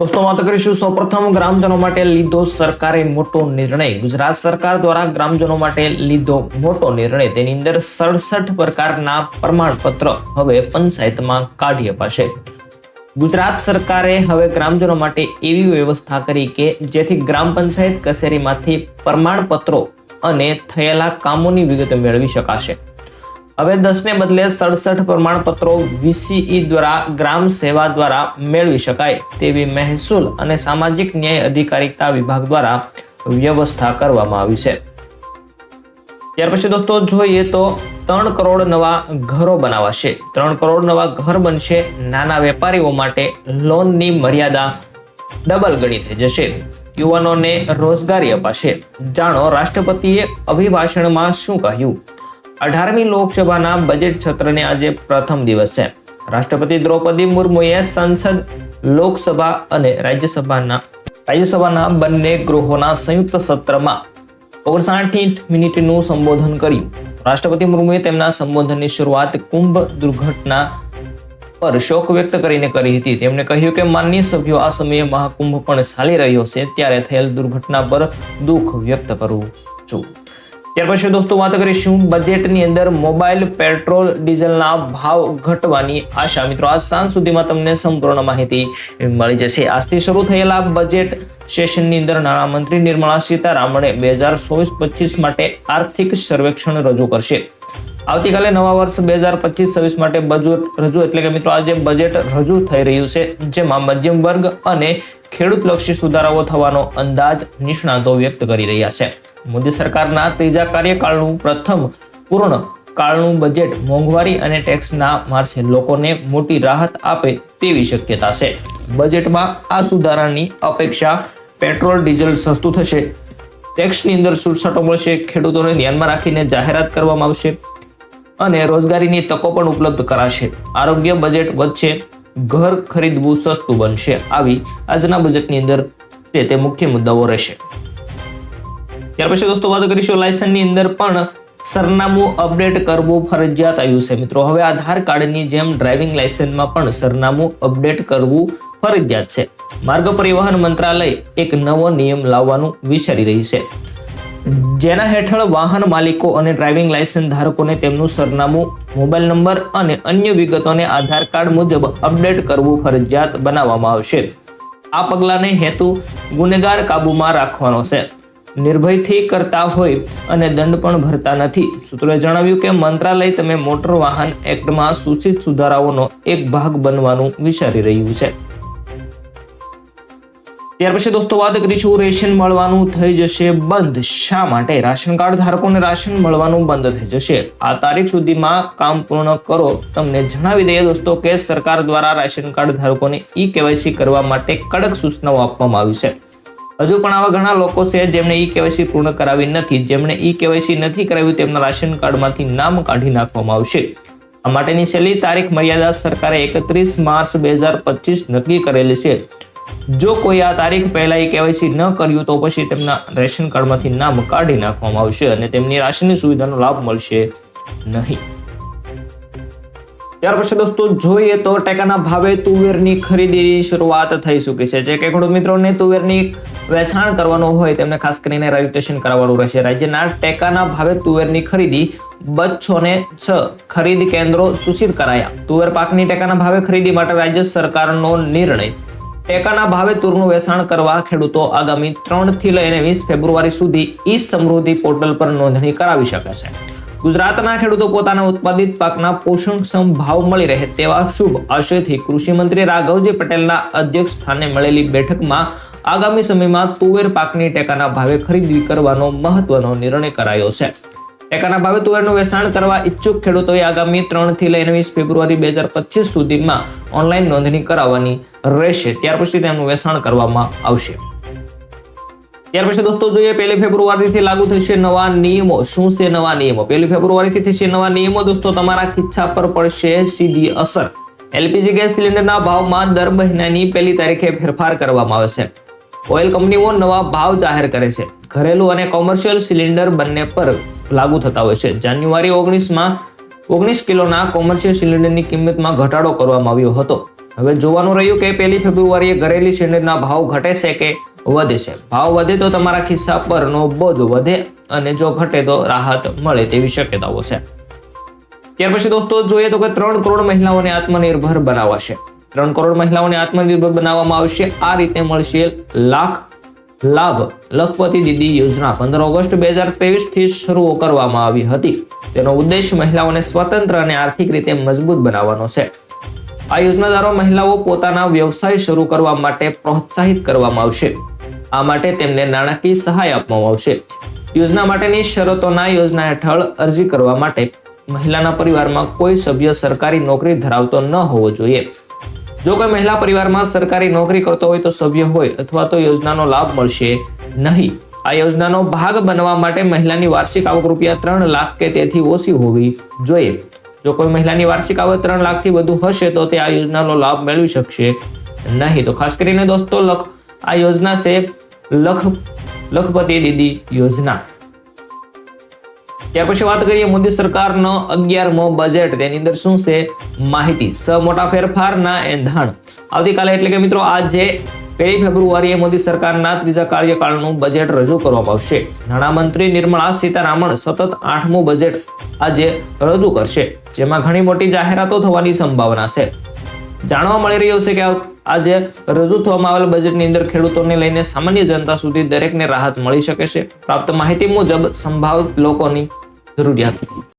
દોસ્તો, વાત કરીશું સૌપ્રથમ ગ્રામજનો માટે લીધો સરકારે મોટો નિર્ણય. ગુજરાત સરકાર દ્વારા ગ્રામજનો માટે લીધો મોટો નિર્ણય. તેની અંદર સડસઠ પ્રકારના પ્રમાણપત્ર હવે પંચાયતમાં કાઢી અપાશે. ગુજરાત સરકારે હવે ગ્રામજનો માટે એવી વ્યવસ્થા કરી કે જેથી ગ્રામ પંચાયત કચેરીમાંથી પ્રમાણપત્રો અને થયેલા કામોની વિગત મેળવી શકાશે. હવે દસને બદલે સડસઠ પ્રમાણપત્રો વીસીઈ દ્વારા ગ્રામ સેવા દ્વારા મેળવી શકાય તેવી મહેસૂલ અને સામાજિક ન્યાય અધિકારીતા વિભાગ દ્વારા વ્યવસ્થા કરવામાં આવી છે. ત્યાર પછી દોસ્તો જોઈએ તો ત્રણ કરોડ નવા ઘરો બનાવાશે. ત્રણ કરોડ નવા ઘર બનશે. નાના વેપારીઓ માટે લોનની મર્યાદા ડબલ ગણી થઈ જશે. યુવાનોને રોજગારી અપાશે. જાણો, રાષ્ટ્રપતિએ અભિભાષણમાં શું કહ્યું? અઢારમી લોકસભાના બજેટ સત્રને આજે પ્રથમ દિવસ છે. રાષ્ટ્રપતિ દ્રૌપદી મુર્મુએ સંસદ, લોકસભા અને રાજ્યસભાના રાજ્યસભાના બંને ગૃહોના સંયુક્ત સત્રમાં ઓગણસાઠ મિનિટનું સંબોધન કર્યું. રાષ્ટ્રપતિ મુર્મુએ તેમના સંબોધનની શરૂઆત કુંભ દુર્ઘટના પર શોક વ્યક્ત કરીને કરી હતી. તેમણે કહ્યું કે માનનીય સભ્યો આ સમયે મહાકુંભ પણ ચાલી રહ્યો છે, ત્યારે થયેલ દુર્ઘટના પર દુઃખ વ્યક્ત કરું છું. ત્યાર પછી દોસ્તો વાત કરીશું બજેટની અંદર મોબાઈલ પેટ્રોલ ડીઝલના ભાવ ઘટવાની આશા. મિત્રો, આજ સાંજ સુધીમાં તમને સંપૂર્ણ માહિતી મળી જશે. આજથી શરૂ થયેલા બજેટ સેશનની અંદર નાણામંત્રી નિર્મલા સીતારામણે બે હજાર ચોવીસ પચીસ માટે આર્થિક સર્વેક્ષણ રજૂ કરશે. આવતીકાલે નવા વર્ષ બે હજાર પચીસ છવ્વીસ માટે બજેટ રજૂ એટલે કે મિત્રો, આજે બજેટ રજૂ થઈ રહ્યું છે, જેમાં મધ્યમ વર્ગ અને ખેડૂતલક્ષી સુધારાઓ થવાનો અંદાજ નિષ્ણાતો વ્યક્ત કરી રહ્યા છે. મોદી સરકારના ત્રીજા કાર્યકાળનું પ્રથમ પૂર્ણ કાળનું બજેટ મોંઘવારી અને ટેક્સના માર્શે લોકોને મોટી રાહત આપે તેવી શક્યતા છે. બજેટમાં આ સુધારાની અપેક્ષા પેટ્રોલ ડીઝલ સસ્તું થશે. ટેક્સની અંદર છૂટછાટો મળશે, ખેડૂતોને ધ્યાનમાં રાખીને જાહેરાત કરવામાં આવશે અને રોજગારીની તકો પણ ઉપલબ્ધ કરાશે. આરોગ્ય બજેટ વચ્ચે ઘર ખરીદવું સસ્તું બનશે આવી આજના બજેટની અંદર છે તે મુખ્ય મુદ્દાઓ રહેશે. ત્યાર પછી દોસ્તો વાત કરીશું લાયસન્સની અંદર પણ સરનામું અપડેટ કરવું ફરજિયાત આવ્યું છે મિત્રો. હવે આધાર કાર્ડની જેમ ડ્રાઇવિંગ લાયસન્સમાં પણ સરનામું અપડેટ કરવું ફરજિયાત છે. માર્ગ પરિવહન મંત્રાલય એક નવો નિયમ લાવવાનું વિચારી રહી છે. જેના હેઠળ વાહન માલિકો અને ડ્રાઇવિંગ લાયસન્સ ધારકોને તેમનું સરનામું, મોબાઈલ નંબર અને અન્ય વિગતોને આધાર કાર્ડ મુજબ અપડેટ કરવું ફરજિયાત બનાવવામાં આવશે. આ પગલાંને હેતુ ગુનેગાર કાબૂમાં રાખવાનો છે. નિર્ભયથી કરતા હોય અને દંડ પણ ભરતા નથી. સૂત્રોએ જણાવ્યું કે મંત્રાલય તમે મોટર વાહન એક્ટમાં સૂચિત સુધારાઓનો એક ભાગ બનવાનું વિચારી રહ્યું છે. ત્યાર પછી દોસ્તો વાત કરીશું રેશન મળવાનું થઈ જશે બંધ. શા માટે? રાશન કાર્ડ ધારકોને રાશન મળવાનું બંધ થઈ જશે. આ તારીખ સુધીમાં કામ પૂર્ણ કરો. તમને જણાવી દઈએ દોસ્તો કે સરકાર દ્વારા રાશન કાર્ડ ધારકોને ઈ કેવાયસી કરવા માટે કડક સૂચનાઓ આપવામાં આવી છે. હજુ પણ આવા ઘણા લોકો છે જેમણે ઈ કેવાયસી પૂર્ણ કરાવી નથી. જેમણે ઈ કેવાયસી નથી કરાવ્યું તેમના રાશન કાર્ડમાંથી નામ કાઢી નાખવામાં આવશે. આ માટેની છેલ્લી તારીખ મર્યાદા સરકારે એકત્રીસ માર્ચ બે હજાર પચીસ નક્કી કરેલી છે. જો કોઈ આ તારીખ પહેલા એ કેવાયસી ન કર્યું તો પછી તેમના રેશન કાર્ડમાંથી નામ કાઢી નાખવામાં આવશે અને તેમની રાશનની સુવિધાનો લાભ મળશે નહીં. ત્યાર પછી દોસ્તો જોઈએ તો ટેકાના ભાવે તુવેરની ખરીદીની શરૂઆત થઈ ચૂકી છે. જે કે ખેડૂત મિત્રોને તુવેરની વેચાણ કરવાનું હોય તેમને ખાસ કરીને રજીસ્ટ્રેશન કરાવવાનું રહેશે. રાજ્યના ટેકાના ભાવે તુવેરની ખરીદી બસો ને છ ખરીદ કેન્દ્રો સૂચિત કરાયા. તુવેર પાકની ટેકાના ભાવે ખરીદી માટે રાજ્ય સરકારનો નિર્ણય ટેકાના ભાવે તુરનું વેચાણ કરવા ખેડૂતો આગામી ત્રણથી લઈને વીસ ફેબ્રુઆરી સુધી ઈ સમૃદ્ધિ પોર્ટલ પર નોંધણી કરાવી શકે છે. ગુજરાતના ખેડૂતો પોતાના ઉત્પાદિત પાકના પોષણક્ષમ ભાવ મળી રહે તેવા શુભ આશયથી કૃષિ મંત્રી રાઘવજી પટેલના અધ્યક્ષ સ્થાને મળેલી બેઠકમાં આગામી સમયમાં તુવેર પાકની ટેકાના ભાવે ખરીદી કરવાનો મહત્વનો નિર્ણય કરાયો છે. ટેકાના ભાવે તુવેરનું વેચાણ કરવા ઈચ્છુક ખેડૂતોએ આગામી ત્રણથી લઈને વીસ ફેબ્રુઆરી બે હજાર પચીસ સુધીમાં ઓનલાઈન નોંધણી કરાવવાની રહેશે. ત્યાર પછી તેમનું વેચાણ કરવામાં આવશે. ત્યાર પછી દોસ્તો જોઈએ, પહેલી ફેબ્રુઆરીથી લાગુ થશે નવા નિયમો. શું છે નવા નિયમો? પહેલી ફેબ્રુઆરીથી થશે નવા નિયમો. દોસ્તો, તમારા ખિસ્સા પર પડશે સીધી અસર. એલપીજી ગેસ સિલિન્ડરના ભાવમાં દર મહિનાની પહેલી તારીખે ફેરફાર કરવામાં આવે છે. ઓઇલ કંપનીઓ નવા ભાવ જાહેર કરે છે. ઘરેલું અને કોમર્શિયલ સિલિન્ડર બંને પર લાગુ થતા હોય છે. જાન્યુઆરી ઓગણીસમાં ઓગણીસ કિલોના કોમર્શિયલ સિલિન્ડરની કિંમતમાં ઘટાડો કરવામાં આવ્યો હતો. હવે જોવાનું રહ્યું કે પહેલી ફેબ્રુઆરીએ ઘરેલી સિલિન્ડરના ભાવ ઘટે છે કે વધે છે. ભાવ વધે તો તમારા ખિસ્સા પરનો બોજ વધે અને જો ઘટે તો રાહત મળે તેવી શક્યતાઓ છે. ત્યાર પછી દોસ્તો જોઈએ તો કે ત્રણ કરોડ મહિલાઓને આત્મનિર્ભર બનાવાશે. ત્રણ કરોડ મહિલાઓને આત્મનિર્ભર બનાવવામાં આવશે. આ રીતે મળશે લાખ લાભ. લખપતિ દીદી યોજના પંદર ઓગસ્ટ બે હજાર ત્રેવીસથી શરૂ કરવામાં આવી હતી. તેનો ઉદ્દેશ મહિલાઓને સ્વતંત્ર અને આર્થિક રીતે મજબૂત બનાવવાનો છે. આ યોજના દ્વારા મહિલાઓ પોતાના વ્યવસાય શરૂ કરવા માટે પ્રોત્સાહિત કરવામાં આવશે. આ માટે તેમને નાણાકીય સહાય આપવામાં આવશે. યોજના માટેની શરતોના યોજના હેઠળ અરજી કરવા માટે મહિલાના પરિવારમાં કોઈ સભ્ય સરકારી નોકરી ધરાવતો ન હોવો જોઈએ. જો કોઈ મહિલા પરિવારમાં સરકારી નોકરી કરતો હોય તો સભ્ય હોય અથવા તો યોજનાનો લાભ મળશે નહીં. આ યોજનાનો ભાગ બનવા માટે મહિલાની વાર્ષિક આવક રૂપિયા ત્રણ લાખ કે તેથી ઓછી હોવી જોઈએ. જો કોઈ મહિલાની વાર્ષિક આવક ત્રણ લાખથી વધુ હશે તો તે આ યોજનાનો લાભ મેળવી શકશે નહીં. તો ખાસ કરીને દોસ્તો, લખ આ યોજના છે લખ, લખપતિ દીદી યોજના. ત્યાર પછી વાત કરીએ મોદી સરકારનો અગિયારમો બજેટ તેની અંદર શું છે? માહિતી. સ મોટા ફેરફારના એંધાણ. આવતીકાલે એટલે કે મિત્રો આજે પહેલી ફેબ્રુઆરીએ મોદી સરકારના ત્રીજા કાર્યકાળનું બજેટ રજૂ કરવામાં આવશે. નાણામંત્રી નિર્મળા સીતારામન સતત આઠમું બજેટ આજે રજૂ કરશે, જેમાં ઘણી મોટી જાહેરાતો થવાની સંભાવના છે. જાણવા મળી રહ્યું છે કે આજે રજૂ થવામાં આવેલ બજેટની અંદર ખેડૂતોને લઈને સામાન્ય જનતા સુધી દરેકને રાહત મળી શકે છે. પ્રાપ્ત માહિતી મુજબ સંભાવિત લોકોની જરૂરિયાત.